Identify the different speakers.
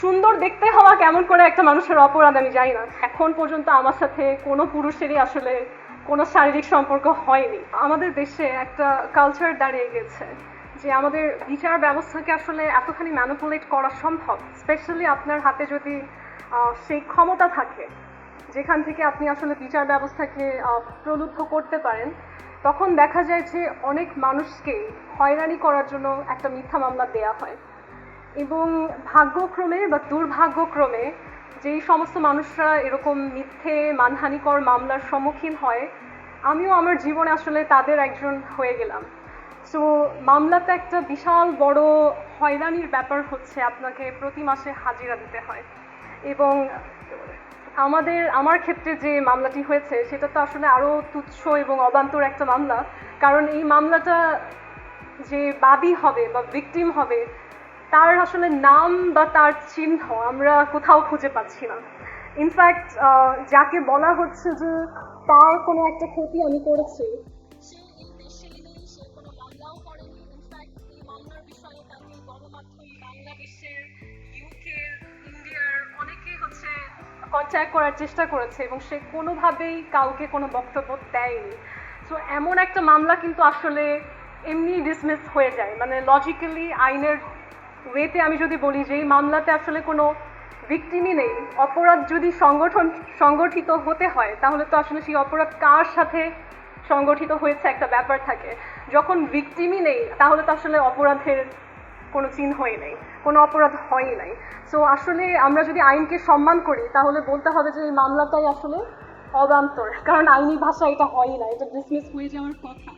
Speaker 1: সুন্দর দেখতে হওয়া কেমন করে একটা মানুষের অপরাধ আমি জানি না। এখন পর্যন্ত আমার সাথে কোনো পুরুষেরই আসলে কোনো শারীরিক সম্পর্ক হয়নি। আমাদের দেশে একটা কালচার দাঁড়িয়ে গেছে যে আমাদের বিচার ব্যবস্থাকে আসলে এতখানি ম্যানিপুলেট করা সম্ভব স্পেশালি আপনার হাতে যদি সেই ক্ষমতা থাকে, যেখান থেকে আপনি আসলে বিচার ব্যবস্থাকে প্রলুব্ধ করতে পারেন, তখন দেখা যায় যে অনেক মানুষকে হয়রানি করার জন্য একটা মিথ্যা মামলা দেয়া হয়। এবং ভাগ্যক্রমে বা দুর্ভাগ্যক্রমে যেই সমস্ত মানুষরা এরকম মিথ্যে, মানহানিকর মামলার সম্মুখীন হয়, আমিও আমার জীবনে আসলে তাদের একজন হয়ে গেলাম। সো মামলাতে একটা বিশাল বড় হয়রানির ব্যাপার হচ্ছে আপনাকে প্রতি মাসে হাজিরা দিতে হয়। এবং আমাদের, আমার ক্ষেত্রে যে মামলাটি হয়েছে, সেটা তো আসলে আরও তুচ্ছ এবং অবান্তর একটা মামলা। কারণ এই মামলাটা যে বাদী হবে বা ভিকটিম হবে তার আসলে নাম বা তার চিহ্ন আমরা কোথাও খুঁজে পাচ্ছি না ইনফ্যাক্ট যাকে বলা হচ্ছে যে তার কোনো একটা ক্ষতি আমি করেছি কন্ট্যাক্ট করার চেষ্টা করেছে এবং সে কোনোভাবেই কাউকে কোনো বক্তব্য দেয়নি সো এমন একটা মামলা কিন্তু আসলে এমনি ডিসমিস হয়ে যায় মানে লজিক্যালি আইনের ওয়েতে আমি যদি বলি যে এই মামলাতে আসলে কোনো ভিকটিমই নেই, অপরাধ যদি সংগঠন, সংগঠিত হতে হয়, তাহলে তো আসলে সেই অপরাধ কার সাথে সংগঠিত হয়েছে একটা ব্যাপার থাকে। যখন ভিকটিমই নেই, তাহলে তো আসলে অপরাধের কোনো চিহ্নই নেই, কোনো অপরাধ হয়ই নাই। সো আসলে আমরা যদি আইনকে সম্মান করি, তাহলে বলতে হবে যে এই মামলাটাই আসলে অবান্তর, কারণ আইনি ভাষা এটা হয়ই না, এটা ডিসমিস হয়ে যাওয়ার কথা।